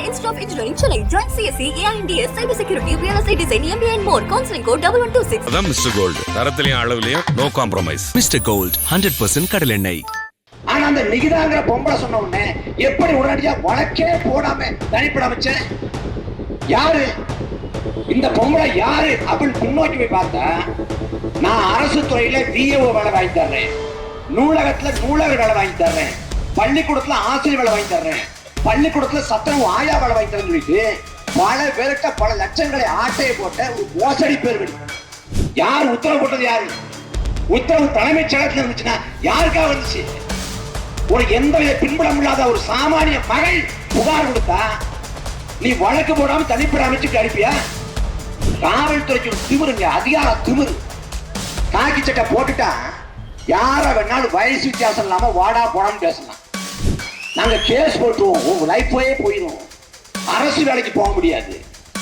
and Institute of Engineering, Chennai. Join CSE, AINDS, Cyber Security, Real Estate Design, MBA and more. Counseling code 1126. அதான் mister gold தரத்திலையும் அளவுலயும் no compromise mister gold hundred percent கடலெண்ணெய் ஆனா அந்த நிகிதாங்கிற பொம்பளை சொன்ன உடனே எப்படி உடனடியா வழக்கே போடாம தனிப்பட அமைச்சேன் யாரு? இந்த பொம்பளை யாரு அப்படின்னு பின்னோக்கி போய் பார்த்தா நான் அரசு துறையில விஏஓ வேலை வாங்கி தர்றேன். நூலகத்துல நூலக வேலை வாங்கி தர்றேன். பள்ளிக்கூடத்துல ஆசிரியர் வேலை வாங்கி தர்றேன். பள்ளிக்கூடத்துல சத்தம் ஆயா வேலை வாங்கி சொல்லிட்டு பல பேர்கிட்ட பல லட்சங்களை ஆட்டையை போட்ட ஒரு மோசடி பேர் யார் உத்தரவு போட்டது யாரு? உத்தரவு தலைமைச் செயலத்தில் இருந்துச்சுன்னா யாருக்காக வந்துச்சு? ஒரு எந்தவித பின்புலம் இல்லாத ஒரு சாமானிய மகள் புகார் கொடுத்தா நீ வழக்கு போடாம தனிப்பட அமைச்சுக்கு அனுப்பியா? காவல்துறைக்கு ஒரு திமிருங்க அதிகார திமிரு. காக்கி சட்டை போட்டுட்டா யார வேணாலும் வயசு வித்தியாசம் இல்லாம வாடா போடான்னு பேசலாம். நாங்க கேஸ் போட்டுருவோம் உங்க லைஃபே போயிடும் அரசு வேலைக்கு போக முடியாது.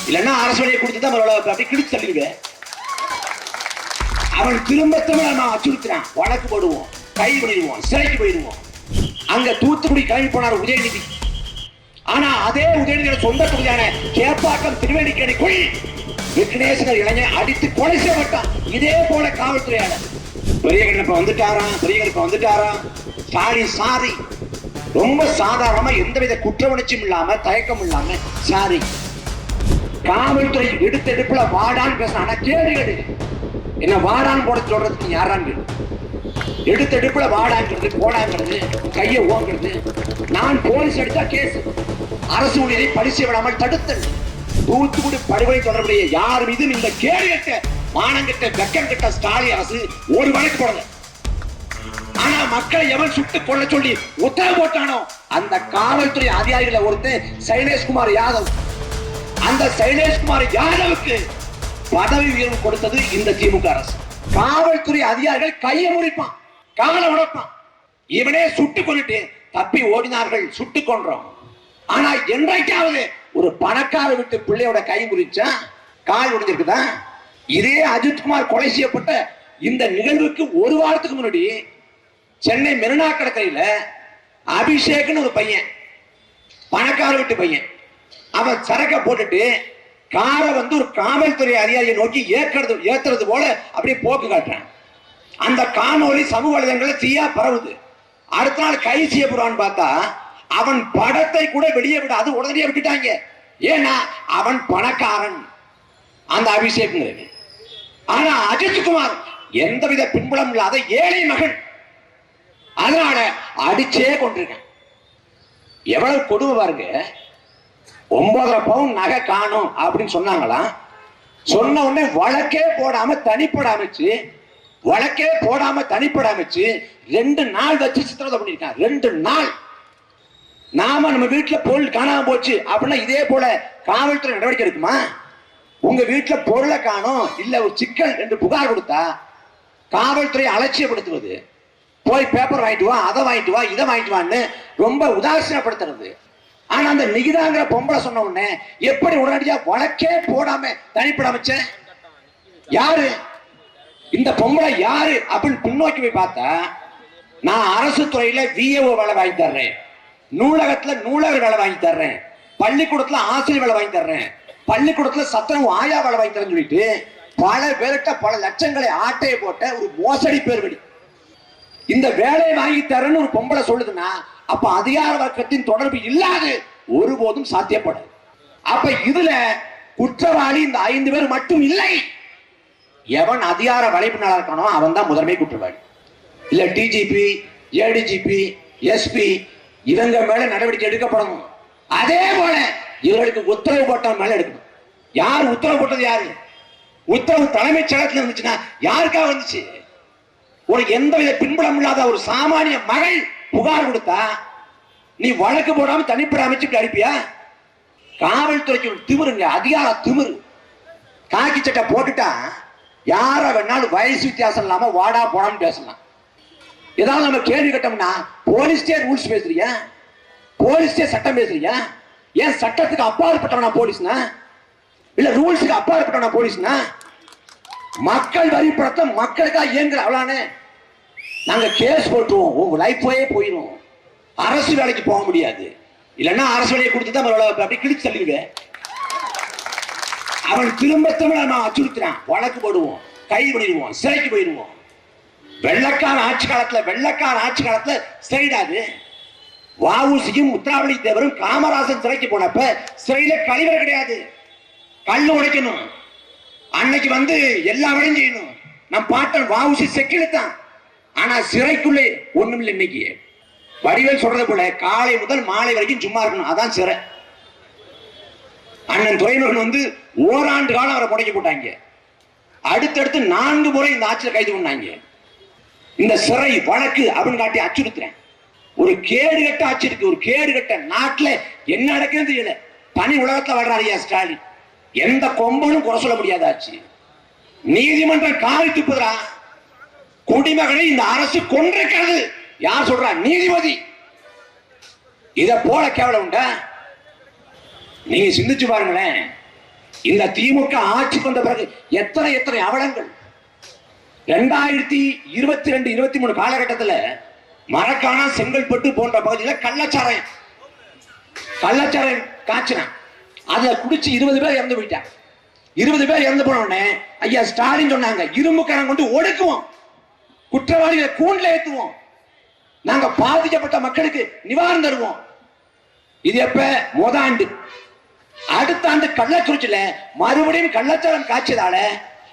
இல்லைன்னா அரசு வேலையை கொடுத்து தான் அப்படி கிழிச்சு தள்ளிடுவேன் அவன் திரும்ப திரும்ப நான் அச்சுறுத்துறான். வழக்கு போடுவோம் கை பண்ணிடுவோம் சிறைக்கு போயிடுவோம். அங்க தூத்துக்குடி கிளம்பி போனார் உதயநிதி. ஆனா அதே உதயநிதியோட சொந்த தொகுதியான கேப்பாக்கம் திருவேணிக்கணிக்குள் விக்னேஸ்வர் இளைஞன் அடித்து கொலை செய்யப்பட்டான் இதே போல காவல்துறையாளர். பெரிய கண்ணப்ப வந்துட்டாராம் பெரிய கண்ணப்ப வந்துட்டாராம். Sorry sorry. ரொம்ப சாதாரணமா எந்தவித குற்ற உணர்ச்சியும் இல்லாம தயக்கம் இல்லாம சாரி. காவல்துறை எடுத்தெடுப்புல வாடான்னு பேசுறான் ஆனா கேடு கேடு. என்ன வாடான்னு போட சொல்றதுக்கு யாரான்னு கேளு. எடுத்த எடுப்புல வாடாங்கிறது போடாங்கிறது கையை ஓங்கிறது. நான் போலீஸ் எடுத்தா கேஸ் அரசு ஊழியரை பரிசு விடாமல் தடுத்தல். தூத்துக்குடி படுகொலை தொடர்புடைய யார் மீதும் இந்த கேடு கட்ட மானங்கிட்ட வெக்கம் கிட்ட ஸ்டாலின் அரசு ஒரு வழக்கு போடல. மக்களை எவன் சுட்டு கொள்ள சொல்லி உத்தரவு போட்டானோ அந்த காவல்துறை அதிகாரிகளை ஒருத்தன் சைலேஷ்குமார் யாதவ். அந்த சைலேஷ்குமார் யாதவுக்கு பதவி உயர்வு கொடுத்தது இந்த திமுக அரசு. காவல்துறை அதிகாரிகள் கையை முறிப்பான் காலை உடைப்பான். இவனே சுட்டு கொண்டுட்டு தப்பி ஓடினார்கள் சுட்டு கொன்றோம். ஆனா என்றைக்காவது ஒரு பணக்கார விட்டு பிள்ளையோட கை முறிச்சா கால் உடைஞ்சிருக்குதான் இதே அஜித்குமார் கொலை செய்யப்பட்ட இந்த நிகழ்வுக்கு ஒரு வாரத்துக்கு முன்னாடி சென்னை மெரினா கடற்கரையில் அபிஷேக்னு ஒரு பையன் பணக்கார வீட்டு பையன். அவன் சரக்கை போட்டுட்டு காரை வந்து ஒரு காவல்துறை அதிகாரியை நோக்கி ஏற்கிறது ஏத்துறது போல அப்படியே போக்கு காட்டுறான். அந்த காணொலி சமூக வலைதளங்களில் தீயா பரவுது. அடுத்த நாள் கை செய்யப்படுவான்னு பார்த்தா அவன் படத்தை கூட வெளியே விட அது உடனடியாக விட்டுட்டாங்க. ஏன்னா அவன் பணக்காரன். அந்த அபிஷேக்ங்கிறது ஆனா அஜித்குமார் எந்தவித பின்புலம் இல்லாத ஏழை மகன். அதனால அடிச்சே கொண்டிருக்கேன். எவ்வளவு கொடுமை பாருங்க. ஒன்பதரை பவுன் நகை காணும் அப்படின்னு சொன்னாங்களாம் சொன்ன உடனே வழக்கே போடாம தனிப்பட அமைச்சு வழக்கே போடாம தனிப்பட அமைச்சு ரெண்டு நாள் வச்சு சித்திரவதை பண்ணியிருக்கான். ரெண்டு நாள். நாம நம்ம வீட்டுல பொருள் காணாம போச்சு அப்படின்னா இதே போல காவல்துறை நடவடிக்கை இருக்குமா உங்க வீட்டுல பொருளை காணோம் இல்ல ஒரு சிக்கல் என்று புகார் கொடுத்தா காவல்துறை அலட்சியப்படுத்துவது? போய் பேப்பர் வாங்கிட்டு வா அதை வாங்கிட்டு வா இதை வாங்கிட்டு வான்னு ரொம்ப உதாசீனப்படுத்துறது. ஆனா அந்த நிகிதாங்கிற பொம்பளை சொன்ன உடனே எப்படி உடனடியா வழக்கே போடாம தனிப்பட அமைச்சேன் யாரு? இந்த பொம்பளை யாரு? அப்படின்னு பின்னோக்கி போய் பார்த்தா நான் அரசு துறையில விஏஓ வேலை வாங்கி தர்றேன். நூலகத்துல நூலக வேலை வாங்கி தர்றேன். பள்ளிக்கூடத்துல ஆசிரியர் வேலை வாங்கி தர்றேன். பள்ளிக்கூடத்துல சத்திரம் ஆயா வேலை வாங்கி தரேன்னு சொல்லிட்டு பல பேர்கிட்ட பல லட்சங்களை ஆட்டையை போட்ட ஒரு மோசடி பேர் வெடி இந்த வேலையை வாங்கி தரேன்னு ஒரு பொம்பளை சொல்லுதுன்னா அப்ப அதிகார வர்க்கத்தின் தொடர்பு இல்லாது ஒருபோதும் சாத்தியப்படாது. அப்ப இதுல குற்றவாளி இந்த ஐந்து பேர் மட்டும் இல்லை. எவன் அதிகார வலைப்பினால இருக்கானோ அவன் தான் முதன்மை குற்றவாளி. இல்ல டிஜிபி ஏடிஜிபி எஸ்பி இவங்க மேல நடவடிக்கை எடுக்கப்படணும். அதே போல இவர்களுக்கு உத்தரவு போட்டவன் மேல எடுக்கணும். யார் உத்தரவு போட்டது யாரு? உத்தரவு தலைமைச் செயலத்தில் இருந்துச்சுன்னா யாருக்காக வந்துச்சு? ஒரு எந்தவித பின்புலம் இல்லாத ஒரு சாமானிய மகள் புகார் கொடுத்தா நீ வழக்கு போடாம தனிப்பட அமைச்சுக்கு அனுப்பியா? காவல்துறைக்கு திமிருங்க அதிகார திமிரு. காக்கி சட்டை போட்டுட்டா யார வேணாலும் வயசு வித்தியாசம் இல்லாம வாடா போடான்னு பேசலாம். ஏதாவது நம்ம கேள்வி கேட்டோம்னா போலீஸ்டே ரூல்ஸ் பேசுறியா? போலீஸ்டே சட்டம் பேசுறியா? ஏன் சட்டத்துக்கு அப்பாற்பட்டவனா போலீஸ்னா? இல்ல ரூல்ஸுக்கு அப்பாற்பட்டவனா போலீஸ்னா? மக்கள் வரி மக்களுக்காக இயங்குற அவளானே. நாங்க கேஸ் போட்டுருவோம். உங்க லைஃபே போயிடும் அரசு வேலைக்கு போக முடியாது. இல்லைன்னா அரசு வேலையை கொடுத்து தான் அப்படி கிழிச்சு தள்ளிடுவேன். அவன் திரும்ப திரும்ப நான் அச்சுறுத்தினான் வழக்கு போடுவோம். கை பண்ணிடுவோம் சிறைக்கு போயிடுவோம். வெள்ளக்கார ஆட்சி காலத்துல வெள்ளக்கார ஆட்சி காலத்துல சிறைடாது வாவூசியும் முத்ராவளி தேவரும் காமராசன் சிறைக்கு போனப்ப சிறையில கழிவர் கிடையாது. கல் உடைக்கணும். அன்னைக்கு வந்து எல்லா வேலையும் செய்யணும். நம் பாட்டன் வாவுசி செக்கிழுத்தான் ஆனா சிறைக்குள்ளே ஒண்ணும் இல்லை இன்னைக்கு. வடிவேல் சொல்றது போல காலை முதல் மாலை வரைக்கும் சும்மா இருக்கணும். அதான் சிறை. அண்ணன் துறைமுகன் வந்து ஓராண்டு காலம் அவரை புடைக்க போட்டாங்க. அடுத்தடுத்து நான்கு முறை இந்த ஆட்சியில் கைது பண்ணாங்க. இந்த சிறை வழக்கு அப்படின்னு காட்டி அச்சுறுத்துறேன். ஒரு கேடு கட்ட ஆட்சி இருக்கு. ஒரு கேடு கட்ட நாட்டுல என்ன நடக்குன்னு தெரியல. தனி உலகத்துல வர்றாரு ஐயா ஸ்டாலின். எந்த கொம்பனும் குறை சொல்ல முடியாத ஆட்சி. நீதிமன்றம் காவி துப்புதான் குடிமகனை இந்த அரசு கொன்றிருக்கிறது யார் சொல்றா? நீதிபதி. இத போல கேவலம் உண்டா? நீங்க சிந்திச்சு பாருங்களேன். இந்த திமுக ஆட்சிக்கு வந்த பிறகு எத்தனை எத்தனை அவலங்கள்? ரெண்டாயிரத்தி இருபத்தி ரெண்டு இருபத்தி மூணு காலகட்டத்தில் மரக்கான செங்கல்பட்டு போன்ற பகுதியில் கள்ளச்சாராயம். கள்ளச்சாராயம் காய்ச்சினான் அதை குடிச்சு இருபது பேர் இறந்து போயிட்டான் இருபது பேர் இறந்து போன உடனே ஐயா ஸ்டாலின் சொன்னாங்க இரும்பு கொண்டு ஒடுக்குவோம். குற்றவாளிகளை கூண்டில் ஏற்றுவோம். நாங்க பாதிக்கப்பட்ட மக்களுக்கு நிவாரணம் தருவோம். இது எப்ப? முத ஆண்டு. அடுத்த ஆண்டு கள்ளக்குறிச்சியில மறுபடியும் கள்ளச்சாரம் காய்ச்சதால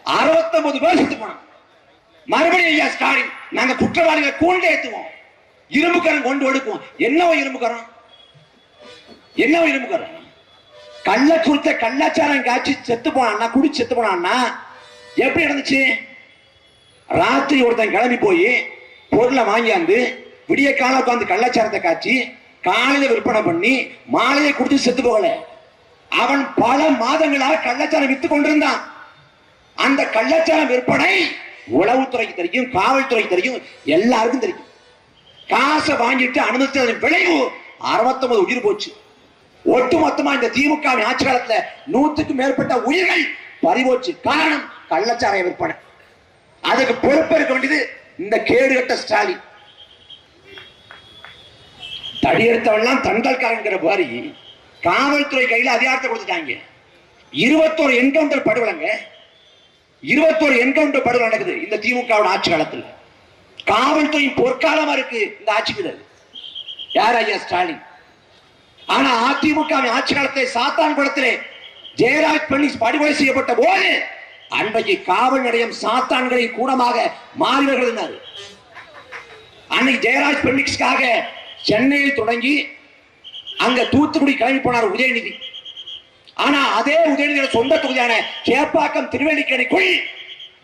அறுபத்தொன்பது பேர் செத்து போனோம் மறுபடியும் ஐயா ஸ்டாலின் நாங்க குற்றவாளிகளை கூண்டு ஏத்துவோம் இரும்புக்கரம் கொண்டு ஒடுக்குவோம். என்னவோ இரும்புக்கரம் என்னவோ இரும்புக்கரம் கள்ளக்குறித்த கள்ளச்சாரம் காய்ச்சி செத்து போனான்னா குடிச்சு செத்து போனான்னா எப்படி நடந்துச்சு? ராத்திரி ஒருத்தன் கிளம்பி போய் பொருளை வாங்கியாந்து விடிய காலம் உட்காந்து கள்ளச்சாரத்தை காய்ச்சி காலையில விற்பனை பண்ணி மாலையை குடிச்சு செத்து போகல. அவன் பல மாதங்களாக கள்ளச்சாரம் வித்து கொண்டிருந்தான். அந்த கள்ளச்சாரம் விற்பனை உளவுத்துறைக்கு தெரியும் காவல்துறைக்கு தெரியும் எல்லாருக்கும் தெரியும். காசை வாங்கிட்டு அனுமதித்ததன் விளைவு அறுபத்தொன்பது உயிர் போச்சு. ஒட்டு மொத்தமா இந்த திமுகவின் ஆட்சி காலத்துல நூத்துக்கும் மேற்பட்ட உயிர்கள் பறிபோச்சு. காரணம் கள்ளச்சாராய விற்பனை. அதுக்கு பொறுப்பேற்க வேண்டியது இந்த கேடுகட்ட ஸ்டாலின். தடியெடுத்தவெல்லாம் தண்டல்காரங்கிற மாதிரி காவல்துறை கையில அதிகாரத்தை கொடுத்துட்டாங்க. இருபத்தோரு என்கவுண்டர் படுகொலைங்க இருபத்தோரு என்கவுண்டர் படுகொலை நடக்குது இந்த திமுகவோட ஆட்சி காலத்தில். காவல்துறை பொற்காலமா இருக்கு இந்த ஆட்சிக்கு யார் ஐயா ஸ்டாலின்? ஆனா அதிமுக ஆட்சி காலத்தை சாத்தான் குளத்திலே ஜெயராஜ் பண்ணி படுகொலை செய்யப்பட்ட போது அன்றைக்கு காவல் நிலையம் சாத்தான்களின் கூடமாக மாறி அன்னைக்கு ஜெயராஜ் பெண்ணிக்ஸ்க்காக சென்னையில் தொடங்கி அங்க தூத்துக்குடி கிளம்பி போனார் உதயநிதி. ஆனா அதே உதயநிதியோட சொந்த தொகுதியான கேப்பாக்கம் திருவள்ளிக்கணிக்குள்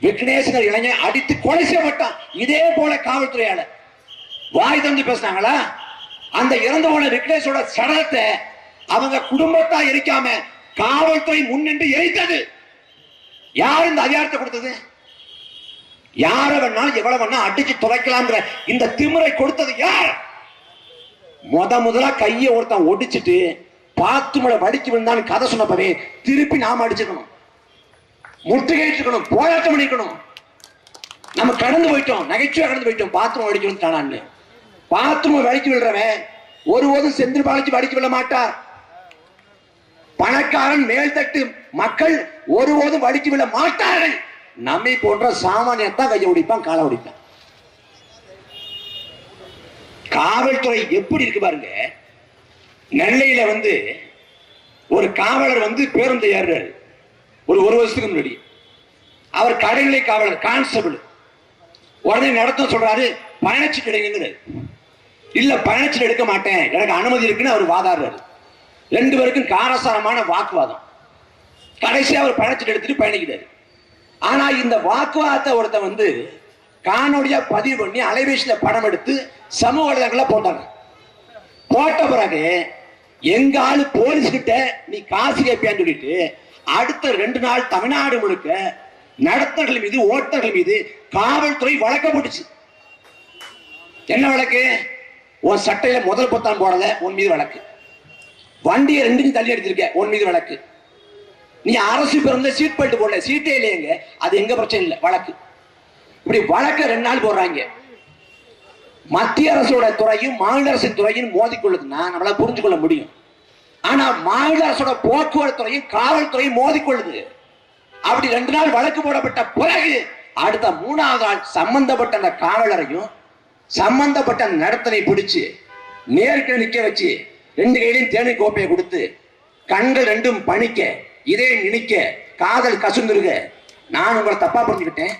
விக்னேஸ்வர் இளைஞன் அடித்து கொலை செய்யப்பட்டான் இதே போல காவல்துறையால. வாய் தந்து பேசினாங்களா? அந்த இறந்து போன விக்னேஷோட சடலத்தை அவங்க குடும்பத்தா எரிக்காம காவல்துறை முன்னின்று எரித்தது. யார் இந்த அதிகாரத்தை கொடுத்தது? யார வேணாலும் எவ்வளவு வேணா அடிச்சு துளைக்கலாம்ங்கிற இந்த திமுறை கொடுத்தது யார்? முத முதலா கையை ஒருத்தன் ஒடிச்சிட்டு பாத்துமலை வடிச்சு விழுந்தான்னு கதை சொன்னப்பவே திருப்பி நாம அடிச்சுக்கணும். முற்றுகையிட்டுக்கணும் போராட்டம் பண்ணிக்கணும். நம்ம கடந்து போயிட்டோம் நகைச்சுவை கடந்து போயிட்டோம் பாத்ரூம் வடிச்சு விழுந்தானான்னு பாத்ரூம் வடிச்சு விடுறவன் ஒருபோதும் செந்தில் பாலிச்சு வடிச்சு விழ மாட்டார். பணக்காரன் மேல்தட்டு மக்கள் ஒருபோதும் வடிச்சு விட மாட்டார்கள். நம்மை போன்ற சாமானியத்தான் கையை ஒடிப்பான் காலை ஒடிப்பான் காவல்துறை எப்படி இருக்கு பாருங்க. நெல்லையில வந்து ஒரு காவலர் வந்து பேருந்து ஏறுறாரு. ஒரு ஒரு வருஷத்துக்கு முன்னாடி. அவர் கடைநிலை காவலர் கான்ஸ்டபிள். உடனே நடத்த சொல்றாரு பயணச்சீட்டு எடுங்கிறாரு இல்ல பயணச்சீட்டு எடுக்க மாட்டேன். எனக்கு அனுமதி இருக்குன்னு அவர் வாதாடுறாரு. ரெண்டு பேருக்கும் காரசாரமான வாக்குவாதம். கடைசியாக அவர் பணத்தை எடுத்துட்டு பயணிக்கிறாரு. ஆனா இந்த வாக்குவாதத்தை ஒருத்தன் வந்து காணொலியா பதிவு பண்ணி அலைபேசியில படம் எடுத்து சமூக வலைதளங்கள போட்டாங்க. போட்ட பிறகு எங்க ஆளு போலீஸ் கிட்ட நீ காசு கேட்பியான்னு சொல்லிட்டு அடுத்த ரெண்டு நாள் தமிழ்நாடு முழுக்க நடத்தர்கள் மீது ஓட்டர்கள் மீது காவல்துறை வழக்க போட்டுச்சு. என்ன வழக்கு? உன் சட்டையில முதல் பொத்தான் போடல உன் மீது வழக்கு. வண்டியை ரெண்டுக்கும் தள்ளி அடிச்சிருக்க உன் மீது வழக்கு. நீ அரசு பிறந்த சீட் பெல்ட் போடல சீட்டே இல்லையங்க. அது எங்க பிரச்சனை இல்லை வழக்கு. இப்படி வழக்க ரெண்டு நாள் போடுறாங்க. மத்திய அரசோட துறையும் மாநில அரசின் துறையும் மோதிக்கொள்ளுதுன்னா நம்மளால புரிஞ்சு கொள்ள முடியும். ஆனா மாநில அரசோட போக்குவரத்து துறையும் காவல்துறையும் மோதிக்கொள்ளுது. அப்படி ரெண்டு நாள் வழக்கு போடப்பட்ட பிறகு அடுத்த மூணாவது நாள் சம்பந்தப்பட்ட அந்த காவலரையும் சம்பந்தப்பட்ட நடத்தனை பிடிச்சு நேருக்கு நிக்க வச்சு ரெண்டு கையிலையும் தேனி கோப்பையை கொடுத்து கண்கள் ரெண்டும் பணிக்க இதே நினைக்க காதல் கசுந்துருக நான் உங்களை தப்பா புரிஞ்சுக்கிட்டேன்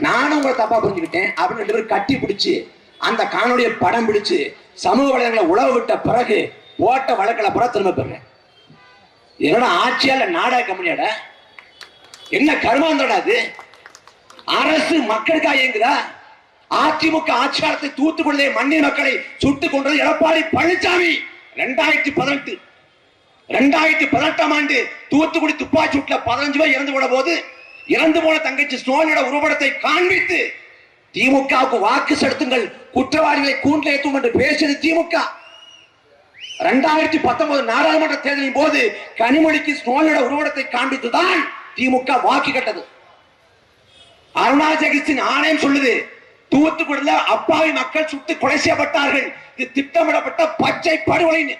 நானும் உங்களை தப்பா புரிஞ்சுக்கிட்டேன் அப்படின்னு ரெண்டு பேரும் கட்டி பிடிச்சு அந்த காணொலியை படம் பிடிச்சு சமூக வலைதளங்களை உழவு விட்ட பிறகு போட்ட வழக்கில் புற திரும்ப பெறுறேன். என்னோட ஆட்சியால நாடக கம்பெனியோட என்ன கருமாந்தடா அது அரசு மக்களுக்காக இயங்குதா? அதிமுக ஆட்சியாளத்தை தூத்துக்குடியிலே மண்ணின் மக்களை சுட்டுக் கொண்டது எடப்பாடி பழனிசாமி ரெண்டாயிரத்தி பதினெட்டு ரெண்டாயிரத்தி பதினெட்டாம் ஆண்டு தூத்துக்குடி துப்பாக்கி சூட்டில் பதினஞ்சு பேர் இறந்து போன போது இறந்து போன தங்கச்சி சோனியோட உருவடத்தை காண்பித்து திமுகவுக்கு வாக்கு செலுத்துங்கள் குற்றவாளிகளை கூண்டில் ஏற்றும் என்று பேசியது திமுக. ரெண்டாயிரத்தி பத்தொன்பது நாடாளுமன்ற தேர்தலின் போது கனிமொழிக்கு சோனியோட உருவடத்தை காண்பித்துதான் திமுக வாக்கு கட்டது. அருணா ஜெகத்தின் ஆணையம் சொல்லுது தூத்துக்குடியில் அப்பாவி மக்கள் சுட்டு கொலை செய்யப்பட்டார்கள் இது திட்டமிடப்பட்ட பச்சை படுகொலைன்னு.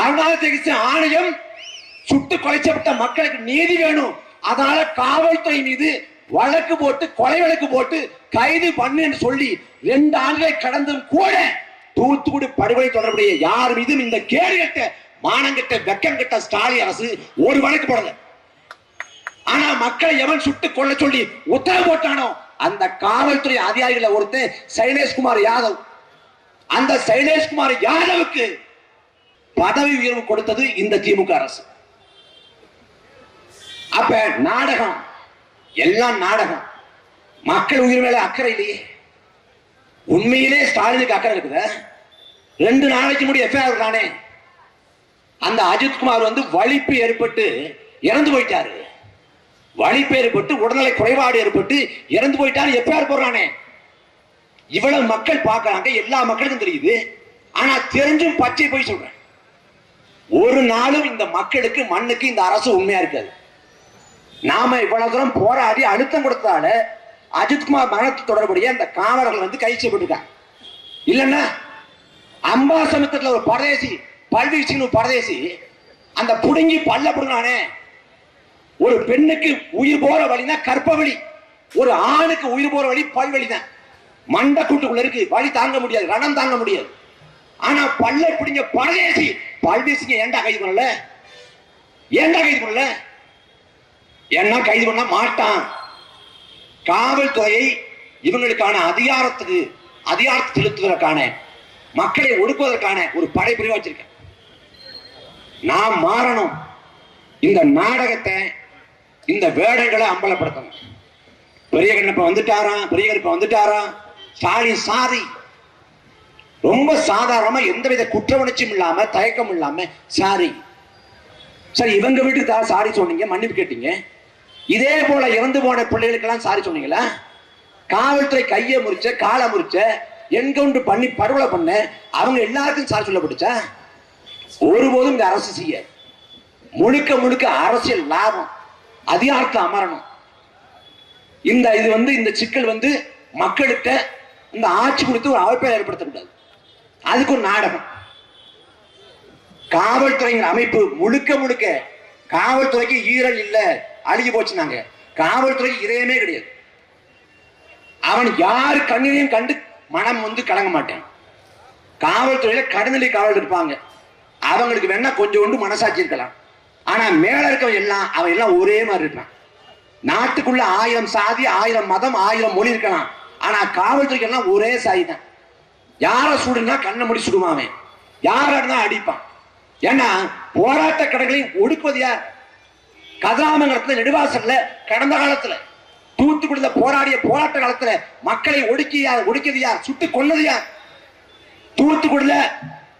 அருணா சிகிச்சை ஆணையம் சுட்டு கொலைச்சப்பட்ட மக்களுக்கு நீதி வேணும். அதனால காவல்துறை மீது வழக்கு போட்டு கொலை வழக்கு போட்டு கைது பண்ணுன்னு சொல்லி ரெண்டு ஆண்டுகளை கடந்தும் கூட தூத்துக்குடி படுகொலை தொடர்புடைய யார் மீதும் இந்த கேடு கட்ட மானங்கட்ட வெக்கம் கட்ட ஸ்டாலின் அரசு ஒரு வழக்கு போடல. ஆனா மக்களை எவன் சுட்டு கொள்ள சொல்லி உத்தரவு போட்டானோ அந்த காவல்துறை அதிகாரிகளை ஒருத்தன் சைலேஷ்குமார் யாதவ். அந்த சைலேஷ்குமார் யாதவுக்கு பதவி உயர்வு கொடுத்தது இந்த திமுக அரசு. அப்ப நாடகம் எல்லாம் நாடகம். மக்கள் உயிர் மேல அக்கறை இல்லையே. உண்மையிலே ஸ்டாலினுக்கு அக்கறை இருக்குது? ரெண்டு நாளைக்கு முடி எஃப்ஐஆர் தானே. அந்த அஜித்குமார் வந்து வலிப்பு ஏற்பட்டு இறந்து போயிட்டாரு. வலிப்பு ஏற்பட்டு உடல்நிலை குறைபாடு ஏற்பட்டு இறந்து போயிட்டாரு எஃப்ஐஆர் போடுறானே. இவ்வளவு மக்கள் பார்க்கறாங்க எல்லா மக்களுக்கும் தெரியுது. ஆனா தெரிஞ்சும் பச்சை போய் சொல்றேன். ஒரு நாளும் இந்த மக்களுக்கு மண்ணுக்கு இந்த அரசு உண்மையா இருக்காது. நாம இவ்வளவு தூரம் போராடி அழுத்தம் கொடுத்தால அஜித்குமார் மரணத்து தொடர்புடைய அந்த காவலர்கள் வந்து கைது செய்யப்பட்டிருக்காங்க. இல்லைன்னா அம்பாசமுத்திரத்துல ஒரு பரதேசி பல்வீச்சின்னு ஒரு பரதேசி அந்த புடுங்கி பல்ல புடுங்கானே ஒரு பெண்ணுக்கு உயிர் போற வழினா கற்பவழி ஒரு ஆணுக்கு உயிர் போற வழி பல்வழி தான் மண்டை கூட்டுக்குள்ள இருக்கு வழி தாங்க முடியாது ரணம் தாங்க முடியாது. ஆனா பல்ல பிடிங்க பரதேசி. பல்வீசிங்க ஏண்டா கைது பண்ணல? ஏன்டா கைது பண்ணல? என்ன கைது பண்ண மாட்டான். காவல்துறையை இவங்களுக்கான அதிகாரத்துக்கு அதிகாரத்தை செலுத்துவதற்கான மக்களை ஒடுக்குவதற்கான ஒரு படைப்பிரிவு வச்சிருக்கேன். நாம் மாறணும். இந்த நாடகத்தை இந்த வேடங்களை அம்பலப்படுத்தணும். பெரிய கண்ணப்ப வந்துட்டாராம் பெரிய கண்ணப்ப வந்துட்டாராம் ஸ்டாலின் சாரி ரொம்ப சாதாரணமா எந்தவித குற்ற உணர்ச்சியும் இல்லாம தயக்கம் இல்லாம சாரி சரி இவங்க வீட்டுக்கு தான் சாரி சொன்னீங்க மன்னிப்பு கேட்டீங்க. இதே போல இறந்து போன பிள்ளைகளுக்கெல்லாம் சாரி சொன்னீங்களா? காவல்துறை கையை முறிச்ச காலை முறிச்ச என்கவுண்டர் பண்ணி படுகொலை பண்ண அவங்க எல்லாருக்கும் சாரி சொல்ல பிடிச்சா ஒருபோதும் இந்த அரசு செய்ய. முழுக்க முழுக்க அரசியல் லாபம் அதிகாரத்தில் அமரணும். இந்த இது வந்து இந்த சிக்கல் வந்து மக்களுக்கு இந்த ஆட்சி கொடுத்து ஒரு அவப்பை ஏற்படுத்தக்கூடாது. அதுக்கு ஒரு நாடகம். காவல்துறையின் அமைப்பு முழுக்க முழுக்க காவல்துறைக்கு ஈரல் இல்ல அழுகி போச்சுனாங்க காவல்துறைக்கு இதயமே கிடையாது. அவன் யார் கண்ணிலையும் கண்டு மனம் வந்து கலங்க மாட்டான். காவல்துறையில கடுநிலை காவல் இருப்பாங்க. அவங்களுக்கு வேணா கொஞ்சம் கொண்டு மனசாட்சி இருக்கலாம். ஆனா மேல இருக்கவன் எல்லாம் அவன் எல்லாம் ஒரே மாதிரி இருக்கான் நாட்டுக்குள்ள ஆயிரம் சாதி ஆயிரம் மதம் ஆயிரம் மொழி இருக்கலாம். ஆனா காவல்துறைக்கு எல்லாம் ஒரே சாதி தான். யார சுடுனா கண்ணை முடி சுடுவான் யாரா அடிப்பான். ஏன்னா போராட்ட கடைகளையும் ஒடுக்குவது யார்? கதிராமங்கலத்துல நெடுவாசல்ல கடந்த காலத்துல தூத்துக்குடியில போராடிய போராட்ட காலத்துல மக்களை ஒடுக்கி யார்? ஒடுக்கியது யார்? சுட்டு கொன்னது யார்? தூத்துக்குடியில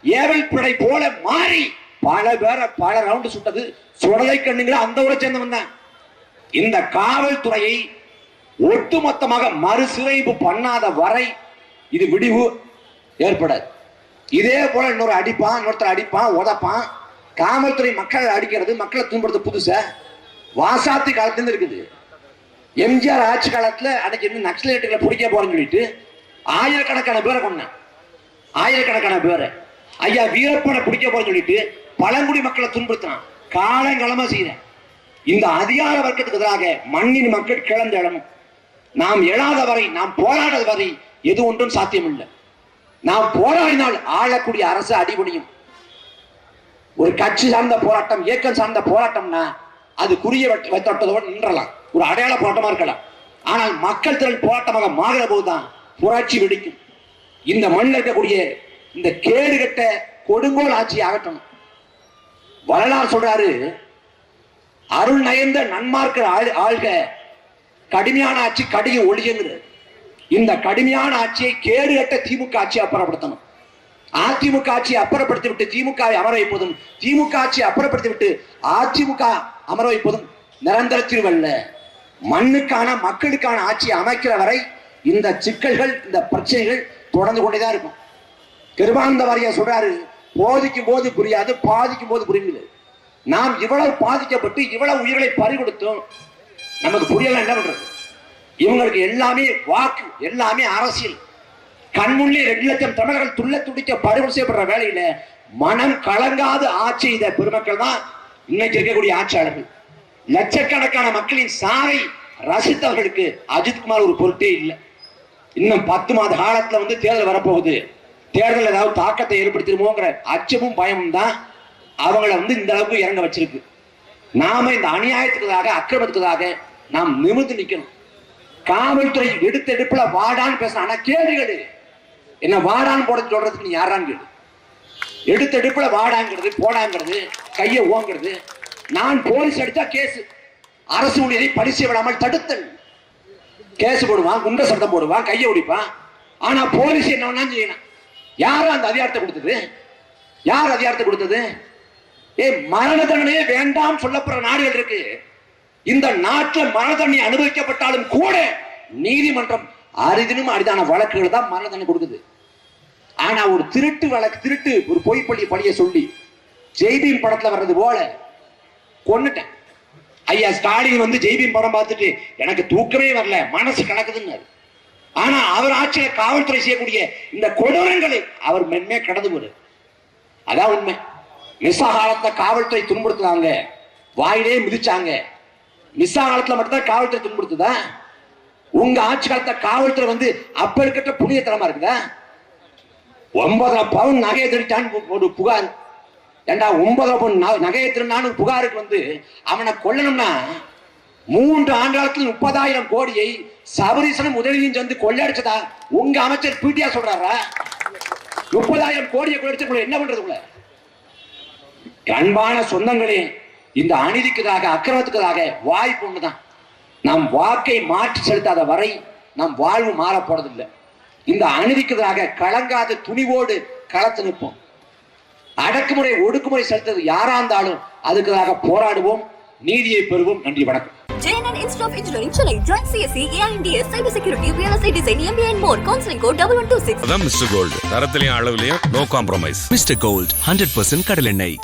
ஏவல் பிழை போல மாறி பல பேரை பல ரவுண்டு சுட்டது. சுடலை கண்ணுங்கிற அந்த ஊரை சேர்ந்தவன் தான். இந்த காவல்துறையை ஒட்டுமொத்தமாக மறுசீரமைப்பு பண்ணாத வரை இது விடிவு. ஏற்படாது. இதே போல இன்னொரு அடிப்பான் இன்னொருத்தர் அடிப்பான் உதப்பான். காவல்துறை மக்களை அடிக்கிறது மக்களை துன்புறுத்த புதுசா? வாசாத்தி காலத்துலேருந்து இருக்குது. எம்ஜிஆர் ஆட்சி காலத்துல அன்னைக்கு இருந்து நக்சலைட்டுகளை பிடிக்க போறேன்னு சொல்லிட்டு ஆயிரக்கணக்கான பேரை கொண்டான் ஆயிரக்கணக்கான பேரை. ஐயா வீரப்பனை பிடிக்க போறேன்னு சொல்லிட்டு பழங்குடி மக்களை துன்புறுத்தினான் காலங்காலமா செய்யறேன். இந்த அதிகார வர்க்கத்துக்கு எதிராக மண்ணின் மக்கள் கிளந்து எழணும் நாம் எழாத வரை நாம் போராடாத வரை எது ஒன்றும் சாத்தியமில்லை. நாம் போராடினால் ஆளக்கூடிய அரசு அடிபடியும் ஒரு கட்சி சார்ந்த போராட்டம் இயக்கம் சார்ந்த போராட்டம்னா அது குறிய வைத்தோட்டத்தோடு நின்றலாம். ஒரு அடையாள போராட்டமா இருக்கலாம். ஆனால் மக்கள் திரள் போராட்டமாக மாறுற போதுதான் புராட்சி வெடிக்கும். இந்த மண்ணில் இருக்கக்கூடிய இந்த கேடுகட்ட கொடுங்கோல் ஆட்சி ஆகட்டும். வரலாறு சொல்றாரு அருள் நயந்த நன்மார்க்க ஆள் ஆள்க கடுமையான ஆட்சி கடியும் ஒளியுங்கிறது இந்த கடுமையான ஆட்சியை கேடுகட்ட திமுக ஆட்சி அப்புறப்படுத்தணும். அதிமுக ஆட்சியை அப்புறப்படுத்தி விட்டு திமுக அமர வைப்பதும் திமுக ஆட்சியை அப்புறப்படுத்தி விட்டு அதிமுக அமர வைப்பதும் நிரந்தர தீர்வல்ல. மண்ணுக்கான மக்களுக்கான ஆட்சியை அமைக்கிற வரை இந்த சிக்கல்கள் இந்த பிரச்சனைகள் தொடர்ந்து கொண்டேதான் இருக்கும். கிருபானந்த வாரியா சொல்றாரு போதிக்கும் போது புரியாது பாதிக்கும் போது புரியுது நாம் இவ்வளவு பாதிக்கப்பட்டு இவ்வளவு உயிர்களை பறிகொடுத்தோம் நமக்கு புரியல என்ன பண்றது? இவங்களுக்கு எல்லாமே வாக்கு எல்லாமே அரசியல். கண்முன்னே ரெண்டு லட்சம் தமிழர்கள் துள்ள துடிக்க படுகொலை செய்யப்படுற வேலையில மனம் கலங்காத ஆட்சி செய்த பெருமக்கள் தான் இன்னைக்கு இருக்கக்கூடிய ஆட்சியாளர்கள். லட்சக்கணக்கான மக்களின் சாவை ரசித்தவர்களுக்கு அஜித்குமார் ஒரு பொருட்டே இல்லை. இன்னும் பத்து மாத காலத்துல வந்து தேர்தல் வரப்போகுது. தேர்தல் ஏதாவது தாக்கத்தை ஏற்படுத்திடுமோங்கிற அச்சமும் பயமும் தான் அவங்கள வந்து இந்த அளவுக்கு இறங்க வச்சிருக்கு. நாம இந்த அநியாயத்துக்காக அக்கிரமத்துக்காக நாம் நிமிர்ந்து நிற்கணும் காவல்துறை எடுத்த எடுப்புல வாடான்னு பேச ஆனா கேடு என்ன வாடான்னு போட சொல்றதுக்கு நீ யாரான்னு கேடு எடுத்த எடுப்புல வாடாங்கிறது போடாங்கிறது கையை ஓங்கிறது. நான் போலீஸ் அடிச்சா கேஸ் அரசு ஊழியரை பரிசு விடாமல் தடுத்தல். கேஸ் போடுவான் குண்ட சட்டம் போடுவான் கையை ஒடிப்பான். ஆனா போலீஸ் என்ன வேணாலும் செய்யணும் யாரும் அந்த அதிகாரத்தை கொடுத்தது? யார் அதிகாரத்தை கொடுத்தது? ஏ மரண தண்டனையே வேண்டாம் சொல்லப்படுற நாடுகள் இருக்கு. இந்த நாட்டில் மரண அனுபவிக்கப்பட்டாலும் கூட நீதிமன்றம் அரிதினும் அரிதான வழக்குகள் தான் மரண கொடுக்குது. ஆனா ஒரு திருட்டு வழக்கு திருட்டு ஒரு பொய் பள்ளி பழிய சொல்லி ஜெய்பீம் படத்துல வர்றது போல கொன்னுட்டேன். ஐயா ஸ்டாலின் வந்து ஜெய்பீம் படம் பார்த்துட்டு எனக்கு தூக்கமே வரல மனசு கலக்குதுன்னாரு. ஆனா அவர் ஆட்சியில காவல்துறை செய்யக்கூடிய இந்த கொடூரங்களை அவர் மென்மே கடந்து போடு அதான் உண்மை. நிசகாலத்தை காவல்துறை துன்புறுத்துனாங்க வாயிலே மிதிச்சாங்க. மிஸ்ஸா காலத்துல மட்டும்தான் காவல்துறை துன்புறுத்துதா? உங்க ஆட்சி காலத்துல காவல்துறை வந்து அப்ப இருக்கிற புனியத்தனமா இருக்குதா? ஒன்பதரை பவுன் நகையை திருட்டான்னு ஒரு புகார். ஏண்டா ஒன்பதரை பவுன் நகையை திருநான்னு புகாருக்கு வந்து அவனை கொல்லணும்னா மூன்று ஆண்டாளத்தில் முப்பதாயிரம் கோடியை சபரீசனும் உதவியும் சேர்ந்து கொள்ளடிச்சதா உங்க அமைச்சர் பீட்டியா சொல்றாரா? முப்பதாயிரம் கோடியை கொள்ளடிச்சு என்ன பண்றதுக்குள்ள அன்பான சொந்தங்களே இந்த அநீதிக்குதாக அக்கிரமத்துக்குதாக வாய்ப்பு ஒண்ணுதான் நாம் வாக்கை மாற்றி செலுத்தாத வரை நம் வாழ்வு மாற போறதில்லை இந்த அநீதிக்குதாக கலங்காத துணிவோடு களத்து நிற்போம். அடக்குமுறை ஒடுக்குமுறை செலுத்தது யாரா இருந்தாலும் அதுக்குதாக போராடுவோம். நீதியை பெறுவோம். நன்றி வணக்கம். JNN Institute of Engineering, Chennai. Join CSE, AINDS, Cyber Security, Real Estate Design, MBA and more. Counseling code 1126. அதான் மிஸ்டர் கோல்டு தரத்திலையும் அளவுலயும் no compromise mister gold hundred percent கடலெண்ணெய்